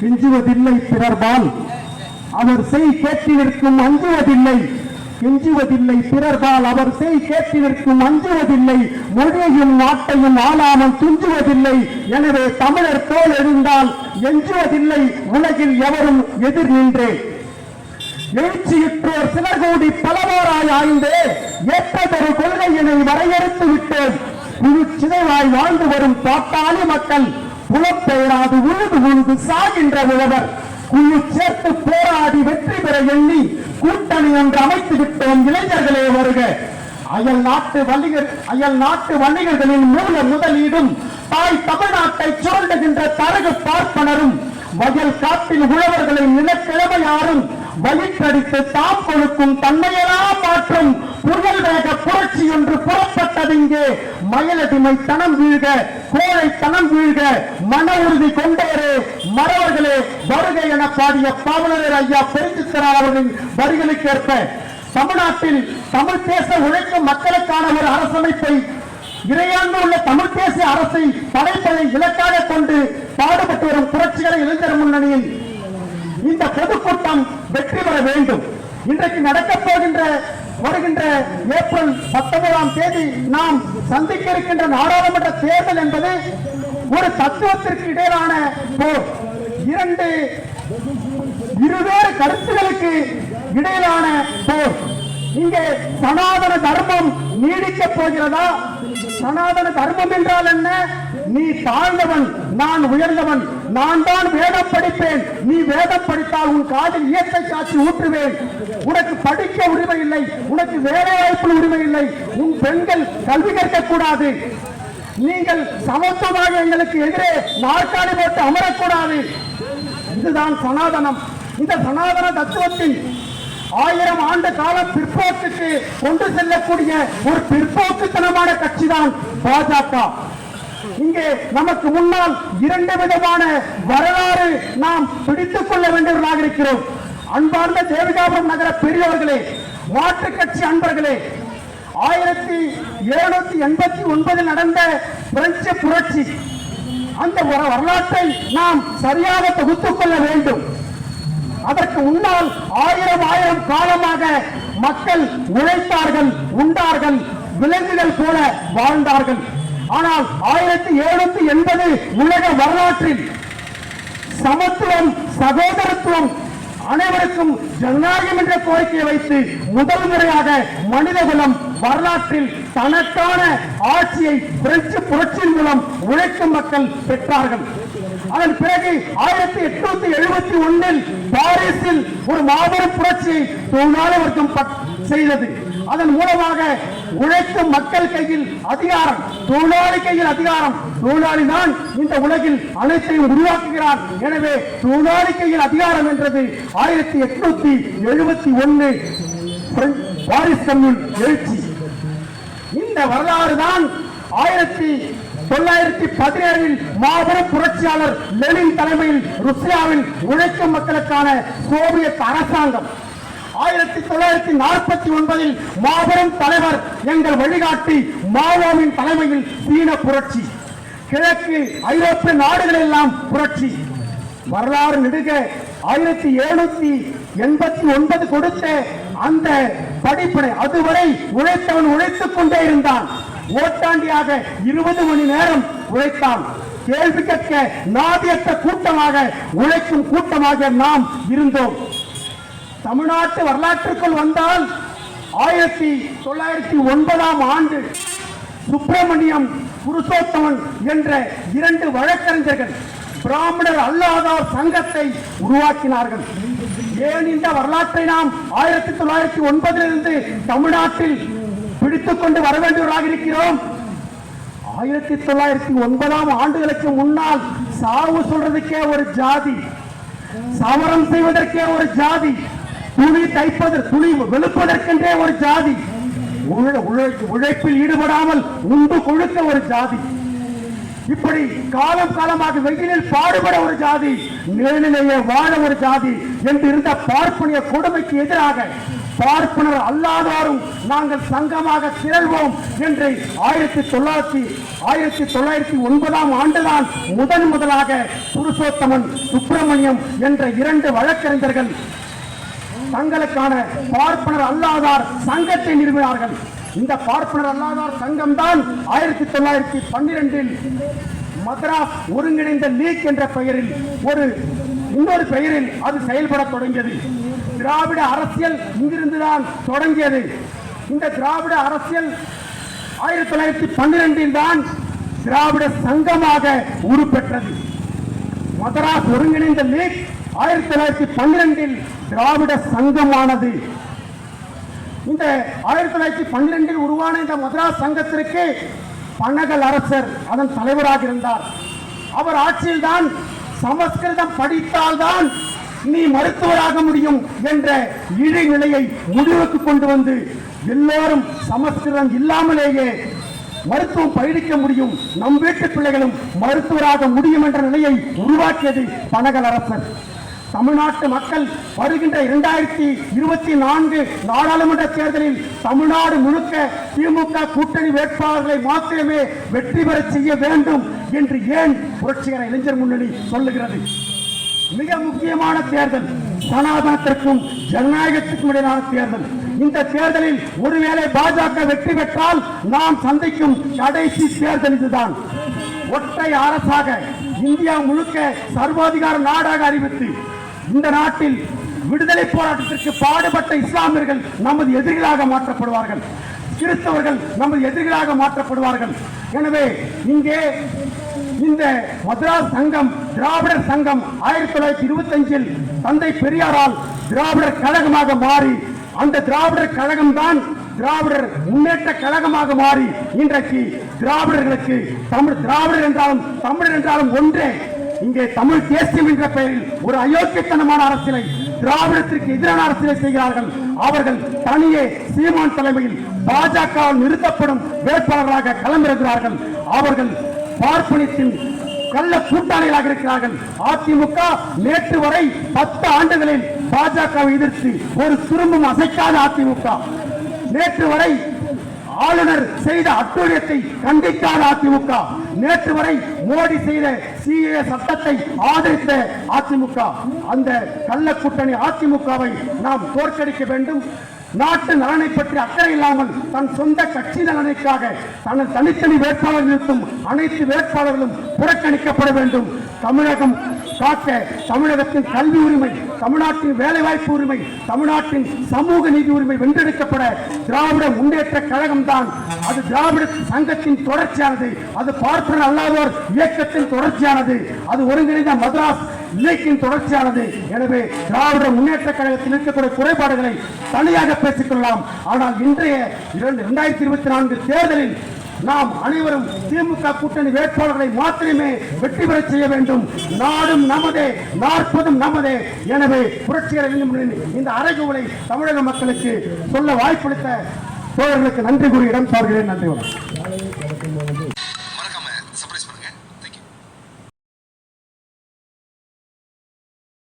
கெஞ்சுவதில்லை பிறர்பால். அவர் செய் கேட்டிருக்கும் அஞ்சுவதில்லை. கெஞ்சுவதில்லை பிறர்பால். அவர் செய் கேட்டிருக்கும் அஞ்சுவதில்லை. மொழியையும் நாட்டையும் ஆளாமல் துஞ்சுவதில்லை. எனவே தமிழர் தோல் எழுந்தால் எஞ்சுவதில்லை. உலகில் எவரும் எதிர் நின்றேன் எழுச்சியுற்றோர் சிலர் கூடி பலவாராய் ஆய்ந்தே. ஏற்றதொரு கொள்கையினை வரையறுத்து விட்டோம். புது சிதைவாய் வாழ்ந்து வரும் பாட்டாளி மக்கள். புலப்பெயராது உழுது உழுது சாகின்ற உழவர் குழு சேர்த்து போராடி வெற்றி பெற எண்ணி கூட்டணி ஒன்று அமைத்து விட்டோம் இளைஞர்களே வருக. அயல் நாட்டு வணிகர் அயல் நாட்டு வணிகர்களின் மூல முதலீடும் தாய் தமிழ்நாட்டை சுரண்டுகின்ற தரகு பார்ப்பனரும் வயல் காட்டில் உழவர்களை நிலக்கிழமையாரும் வயிற்றடித்து தாம் கொடுக்கும் தன்மையெல்லாம் மாற்றும் புயல் வேக புரட்சி என்று புறப்பட்டது இங்கே. மயிலடிமை தனம் வீழ்க கோழை தனம் வீழ்க மன உறுதி கொண்டவரே மறவர்களே வருகை என பாடிய பாவலர் ஐயா பெருஞ்சித்தரார் அவர்களின் வரிகளுக்கேற்ப தமிழ்நாட்டில் தமிழ் பேச உழைக்கும் மக்களுக்கான ஒரு அரசமைப்பை இறையாண்டு உள்ள தமிழ் தேசிய அரசை படைப்பதை இலக்காக கொண்டு பாடுபட்டு வரும் புரட்சிகர இளைஞர் முன்னணியில் இந்த பொதுக்கூட்டம் வெற்றி பெற வேண்டும். இன்றைக்கு நடக்கப் போகின்ற வருகின்ற ஏப்ரல் பத்தொன்பதாம் தேதி நாம் சந்திக்க இருக்கின்ற நாடாளுமன்ற தேர்தல் என்பது ஒரு தத்துவத்திற்கு இடையிலான போர். இரண்டு இருவேறு கருத்துகளுக்கு இடையிலான போர். இங்கே சனாதன தர்மம் நீடிக்கப் போகிறதா? சனாதன தர்மம் என்றால் என்ன? நீ தாழ்ந்தவன் நான் உயர்ந்தவன் நான் தான் வேதம் படிப்பேன். நீ வேதம் படித்தால் உன் காதில் இயற்கை காட்சி ஊற்றுவேன். உனக்கு படிக்க உரிமை இல்லை உனக்கு வேலை வாய்ப்பில் உரிமை இல்லை. உன் பெண்கள் கல்வி கற்கக் கூடாது நீங்கள் சமத்துவமாக எங்களுக்கு எதிரே நாற்காலி போட்டு அமரக்கூடாது. இதுதான் சனாதனம். இந்த சனாதன தத்துவத்தின் ஆயிரம் ஆண்டு கால பிற்போக்குக்கு கொண்டு செல்லக்கூடிய ஒரு பிற்போக்குத்தனமான கட்சி தான் பாஜக. இங்கே நமக்கு முன்னால் இரண்டு விதமான வரலாறு நாம் பிடித்துக் கொள்ள வேண்டியவர்களாக இருக்கிறோம். அன்பார்ந்த தேவிகாபுரம் நகர பெரியவர்களே மாற்று கட்சி அன்பர்களே ஆயிரத்தி எழுநூத்தி எண்பத்தி ஒன்பதில் நடந்த பிரெஞ்சு புரட்சி. அந்த வர- வரலாற்றை நாம் சரியாக தொகுத்துக் கொள்ள வேண்டும். அதற்கு முன்னால் ஆயிரம் ஆயிரம் காலமாக மக்கள் உழைத்தார்கள் உண்டார்கள் விலங்குகள் போல வாழ்ந்தார்கள். ஆனால் ஆயிரத்தி எழுநூத்தி எண்பது உலக வரலாற்றில் சமத்துவம் சகோதரத்துவம் அனைவருக்கும் ஜனநாயகம் என்ற கோரிக்கையை வைத்து முதல் முறையாக மனிதகுலம் வரலாற்றில் தனக்கான ஆட்சியை பிரெஞ்சு புரட்சியின் மூலம் உழைக்கும் மக்கள் பெற்றார்கள். அதன் பிறகு ஆயிரத்தி எட்நூத்தி எழுபத்தி ஒன்னில் பாரிஸில் ஒரு மாபெரும் புரட்சியை தொழிலாளர் வர்க்கம் செய்தது. அதன் மூலமாக உழைக்கும் மக்கள் கையில் அதிகாரம் தொழிலாளி கையில் அதிகாரம். தொழிலாளி தான் இந்த உலகில் அனைத்தையும் உருவாக்குகிறார். எனவே தொழிலாளி கையில் அதிகாரம் என்றது ஆயிரத்தி எட்நூத்தி எழுபத்தி ஒன்னு பாரிஸ் கம்யூன் எழுச்சி. இந்த வரலாறு தான் ஆயிரத்தி தொள்ளாயிரத்தி பதினேழில் மாபெரும் புரட்சியாளர் லெனின் தலைமையில் ருசியாவில் உழைக்கும் மக்களுக்கான சோவியத் அரசாங்கம். ஆயிரத்தி தொள்ளாயிரத்தி நாற்பத்தி ஒன்பதில் மாபெரும் தலைவர் எங்கள் வழிகாட்டி மாவோவின் தலைமையில் சீன புரட்சி. கிழக்கு ஐரோப்பிய நாடுகள் எல்லாம் புரட்சி. வரலாறு நெடுக ஆயிரத்தி எழுநூத்தி எண்பத்தி ஒன்பது கொடுத்த அந்த படிப்படை அதுவரை உழைத்தவன் உழைத்துக் கொண்டே இருந்தான். ஓட்டாண்டியாக இருபது மணி நேரம் உழைத்தான். கேள்வி கேட்க நாதியற்ற கூட்டமாக உழைக்கும் கூட்டமாக நாம் இருந்தோம். தமிழ்நாட்டு வரலாற்றுக்குள் வந்தால் ஆயிரத்தி தொள்ளாயிரத்தி ஒன்பதாம் ஆண்டு சுப்பிரமணியம் புருஷோத்தமன் என்ற இரண்டு வழக்கறிஞர்கள் பிராமணர் அல்லாதார் சங்கத்தை உருவாக்கினார்கள். ஏன் இந்த வரலாற்றை நாம் ஆயிரத்தி தொள்ளாயிரத்தி ஒன்பதிலிருந்து தமிழ்நாட்டில் பிடித்துக் கொண்டு வர வேண்டியவர்களாக இருக்கிறோம்? ஆயிரத்தி தொள்ளாயிரத்தி ஒன்பதாம் ஆண்டுகளுக்கு முன்னால் சாவு சொல்றதுக்கே ஒரு ஜாதி சவரம் செய்வதற்கே ஒரு ஜாதி துணி தைப்பது துணி வெளுப்பதற்கென்றே ஒரு ஜாதி உழை- உழைப்பில் ஈடுபடாமல் உண்டு கொழுக்க ஒரு ஜாதி. இப்படி காலம் காலமாக வெயிலில் பாடுபட ஒரு ஜாதி நிழலிலேயே வாழ ஒரு ஜாதி என்று இருந்த பார்ப்பனிய கொடுமைக்கு எதிராக பார்ப்பனர் அல்லாதாரும் நாங்கள் சங்கமாக திரள்வோம் என்று ஆயிரத்தி தொள்ளாயிரத்தி ஆயிரத்தி தொள்ளாயிரத்தி ஒன்பதாம் ஆண்டுதான் முதன் முதலாக புருஷோத்தமன் சுப்பிரமணியம் என்ற இரண்டு வழக்கறிஞர்கள் தங்களுக்கான பார்ப்பனர் அல்லாதார் சங்கத்தை நிறுவினார்கள். இந்த பார்ப்பனர் அல்லாதார் சங்கம் தான் ஆயிரத்தி தொள்ளாயிரத்தி பன்னிரெண்டில் மதராஸ் ஒருங்கிணைந்த லீக் என்ற பெயரில் ஒரு இன்னொரு பெயரில் அது செயல்பட தொடங்கியது. திராவிட அரசியல் இங்கிருந்துதான் தொடங்கியது. இந்த திராவிட அரசியல் ஆயிரத்தி தொள்ளாயிரத்தி பன்னிரெண்டில் தான் திராவிட சங்கமாக உருப்பெற்றது. மதராஸ் ஒருங்கிணைந்த லீக் ஆயிரத்தி தொள்ளாயிரத்தி பன்னிரெண்டில் திராவிட சங்கமானது. இந்த ஆயிரத்தி தொள்ளாயிரத்தி பன்னிரெண்டில் உருவான இந்த மதராஸ் சங்கத்திற்கு பனகல் அரசர் அதன் தலைவராக இருந்தார். அவர் ஆட்சியில்தான் சமஸ்கிருதம் படித்தால்தான் நீ மருத்துவராக முடியும் என்ற இழிநிலையை முடிவுக்கு கொண்டு வந்து எல்லோரும் சமஸ்கிருதம் இல்லாமலேயே மருத்துவம் பயிரிக்க முடியும். நம் வீட்டு பிள்ளைகளும் மருத்துவராக முடியும் என்ற நிலையை உருவாக்கியது பனகல் அரசர். தமிழ்நாட்டு மக்கள் வருகின்ற இரண்டாயிரத்தி இருபத்தி நான்கு நாடாளுமன்ற தேர்தலில் தமிழ்நாடு முழுக்க திமுக கூட்டணி வேட்பாளர்களை மாத்திரமே வெற்றி பெற செய்ய வேண்டும் என்று ஏன் புரட்சிகர இளைஞர் முன்னணி சொல்லுகிறது? மிக முக்கியமான தேர்தல் சனாதனத்திற்கும் ஜனநாயகத்திற்கும் இடையிலான தேர்தல். இந்த தேர்தலில் ஒருவேளை பாஜக வெற்றி பெற்றால் நாம் சந்திக்கும் கடைசி தேர்தல் இதுதான். ஒற்றை அரசாக இந்தியா முழுக்க சர்வாதிகார நாடாக அறிவித்து இந்த நாட்டில் விடுதலை போராட்டத்திற்கு பாடுபட்ட இஸ்லாமியர்கள் நமது எதிரிகளாக மாற்றப்படுவார்கள். கிறிஸ்தவர்கள் நமது எதிரிகளாக மாற்றப்படுவார்கள். எனவே இங்கே இந்த மദ്രാஸ் சங்கம் திராவிடர் சங்கம் ஆயிரத்தி தொள்ளாயிரத்தி இருபத்தி அஞ்சில் தந்தை பெரியாரால் திராவிடர் கழகமாக மாறி அந்த திராவிடர் கழகம் தான் திராவிடர் முன்னேற்ற கழகமாக மாறி இன்றைக்கு திராவிடர்களுக்கு தமிழ் திராவிடர் என்றாலும் தமிழர் என்றாலும் ஒன்றே. இங்கே தமிழ் தேசியம் என்ற பெயரில் ஒரு அயோக்கியத்தனமான அரசியலை திராவிடத்திற்கு எதிரான அரசியலை செய்கிறார்கள். அவர்கள் தனியே சீமான் தலைமையில் பாஜகவால் நிறுத்தப்படும் வேட்பாளர்களாக களமிறங்குகிறார்கள். அவர்கள் பார்ப்பனியத்தின் கள்ள கூட்டாளிகளாக இருக்கிறார்கள். அதிமுக நேற்று வரை பத்து ஆண்டுகளில் பாஜகவை எதிர்த்து ஒரு திரும்பும் அசைக்காத அதிமுக. நேற்று வரை ஆளுநர் செய்த அட்டூழியத்தை கண்டித்தார் அதிமுக. நேற்று வரை மோடி செய்த சிஏ சட்டத்தை ஆதரித்த அதிமுக. அந்த கள்ள கூட்டணி அதிமுகவை நாம் தோற்கடிக்க வேண்டும். நாட்டு நலனை பற்றி அக்கறை இல்லாமல் தன் சொந்த கட்சி நலனைக்காக தனது தனித்தனி வேட்பாளர் நிறுத்தும் அனைத்து வேட்பாளர்களும் புறக்கணிக்கப்பட வேண்டும். தமிழகம் காக்க தமிழகத்தின் கல்வி உரிமை தமிழ்நாட்டின் வேலைவாய்ப்பு உரிமை தமிழ்நாட்டின் சமூக நீதி உரிமை வென்றெடுக்கப்பட திராவிட முன்னேற்ற கழகம் தான் அது திராவிட சங்கத்தின் தொடர்ச்சியானது. அது பார்ப்பனர் அல்லாதோர் இயக்கத்தின் தொடர்ச்சியானது. அது ஒருங்கிணைந்த மதராஸ் இலக்கின் தொடர்ச்சியானது. எனவே திராவிட முன்னேற்ற கழகத்தில் இருக்கக்கூடிய குறைபாடுகளை தனியாக பேசிக்கொள்ளலாம். ஆனால் இன்றைய இரண்டு இரண்டாயிரத்தி இருபத்தி நான்கு தேர்தலில் நாம் அனைவரும் திமுக கூட்டணி வேட்பாளர்களை மாத்திரமே வெற்றி பெற செய்ய வேண்டும். நாடும் நமதே நாற்பதும் நமதே. எனவே புரட்சிகர இந்த அறைகூவலை தமிழக மக்களுக்கு சொல்ல வாய்ப்பளித்த தோழர்களுக்கு நன்றி கூறி இடம் சார்கிறேன். நன்றி வணக்கம்.